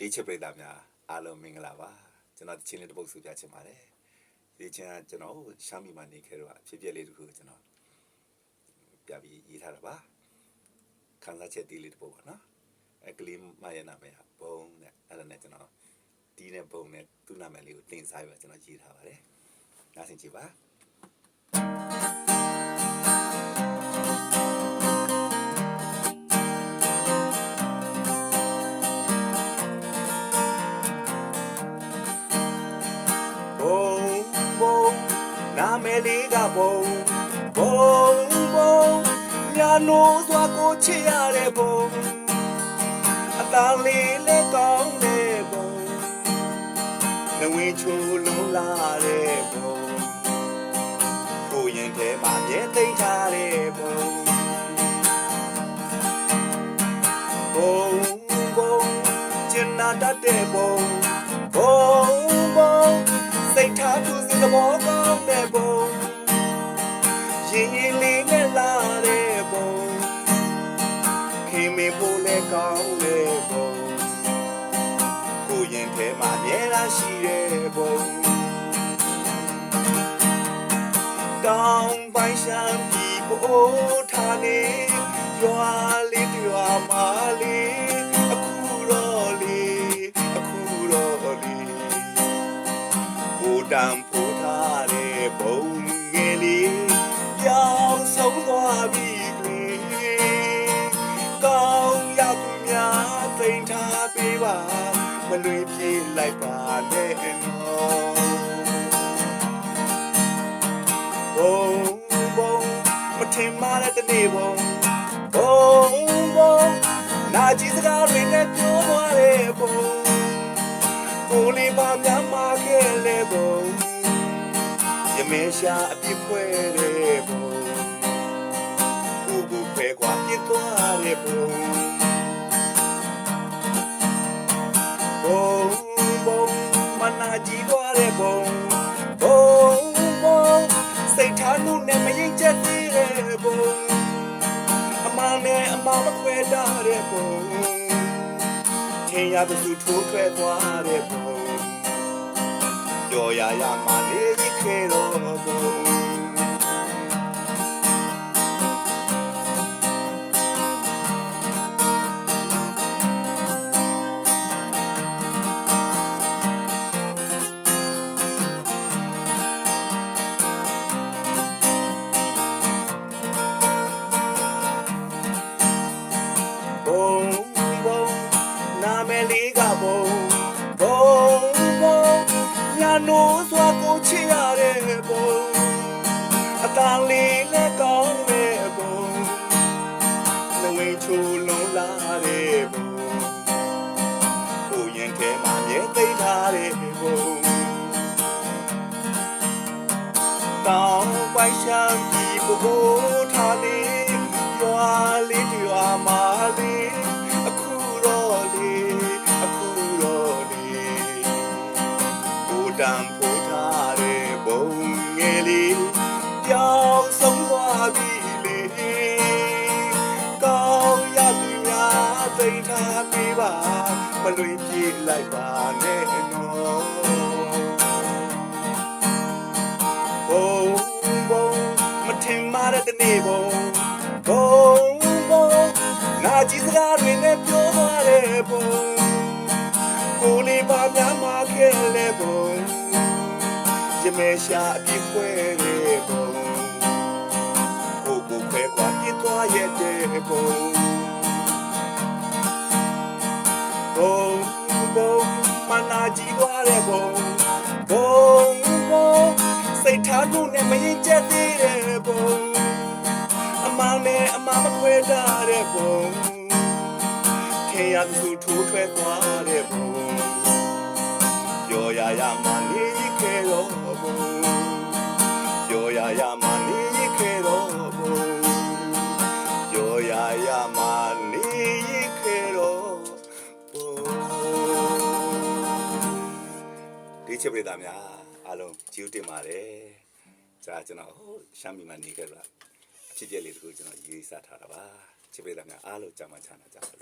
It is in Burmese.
ဒီချစ်ပရိသတ်များအားလုံးမင်္ဂလာပါကျွန်တော်ဒီချင်းလေးတစ်ပုတ်ဆိုပြချင်ပါတယ်ဒီချင်းကကျွန်တော်ရှမ်းပြည်မှာနေခဲ့တော့အဖြစ်အပျက်လေးတစ်ခုကိုကျွန်တော်ပြပြီးရေးထားတာပါခန်းစားချက်တီးလေးတစ်ပုတ်ပါနော်အဲကလေးမရဲ့နာမည်ကဘုံနဲ့အဲ့ဒါနဲ့ကျွန်တော်ဒီနဲ့ဘုံနဲ့သူ့နာမည်လေးကိုတင်စားပြီးတော့ကျွန်တော်ရေးထားပါတယ်နားဆင်ကြည့်ပါ လေးကဘုံဘုံဘုံညာနိုးသွားကိုချစ်ရတဲ့ဘုံအသားလေးလေးကောင်းတဲ့ဘုံနဝင်းချိုလုံးလာတဲ့ဘုံကိုရင်ထဲမှာမြဲသိမ့်ထားတဲ့ဘုံဘုံဘုံကျင်နာတတ်တဲ့ဘုံဘုံဘုံစိတ်ထားသူစင်သဘောကောင်းတဲ့ဘုံ ရင်ရင်လေးနဲ့လာတဲ့ဘုံခင်မင်ဖို့လည်းကောင်းတဲ့ဘုံကိုရင်ထဲမှာအမြဲတမ်းရှိတဲ့ဘုံတောင်းပိုင်ရှမ်းပြည်ပို့ထားနေရွာလေးတစ်ရွာမာလေးအခုတော့လေးအခုတော့လေးကိုတံ များသိမ့်ထားပေးပါမလွေပြေးလိုက်ပါနဲ့နော်ဘုံဘုံမထင်မှတဲ့တနေ့ဘုံဘုံဘုံနာကြည့်စကားတွေနဲ့ပြောသွားတဲ့ဘုံကိုလေးပါများမာခဲ့လေဘုံရမေရှာအပြစ်ဖွဲတဲ့ဘုံကိုကိုဖဲကွာပြစ်သွားတဲ့ဘုံဘုံ တတ်တဲ့ဘုံထင်ရသူထိုးထွက်သွားတဲ့ဘုံကြော်ရရမှလေးခဲတော့ဘုံ အတန်လေးလည်းကောင်းတဲ့ဘုံနဝင်းချိုလုံးလာတဲ့ဘုံကိုရင်ထဲမှာမြဲသိမ့်ထားတဲ့ဘုံတောင်းပိုင်ရှမ်းပြ ပေးပါမလွေပြေးလိုက်ပါနဲ့နော်ဘုံဘုံမထင်မှတဲ့တနေ့ဘုံဘုံဘုံနာကြည့်စကားတွေနဲ့ပြောသွားတဲ့ဘုံကိုလေးပါများမှာခဲ့လေဘုံရမေရှာအပြစ်ခွဲတဲ့ဘုံကိုကိုခွဲကွာပြစ်သွားရဲ့တဲ့ဘုံဘုံ နာကြည့်သွားတဲ့ဘုံဘုံဘုံစိတ်ထားမှုနဲ့မရင်ချက်သေးတဲ့ဘုံအမောင်နဲ့အမမခွဲတတ်တဲ့ဘုံခေရသူထိုးထွက်သွားတဲ့ဘုံပြောရရမှ ချက်ပြတာများအားလုံးကျေးဇူးတင်ပါတယ်ကြာကျွန်တော်ဟိုရှမ်းပြည်မှာနေခဲ့တာအဖြစ်အပျက်လေးတခုကျွန်တော်ရေးစားထားတာပါချစ်ပေးတာများအားလုံးကြာမှချမ်းသာကြပါစေ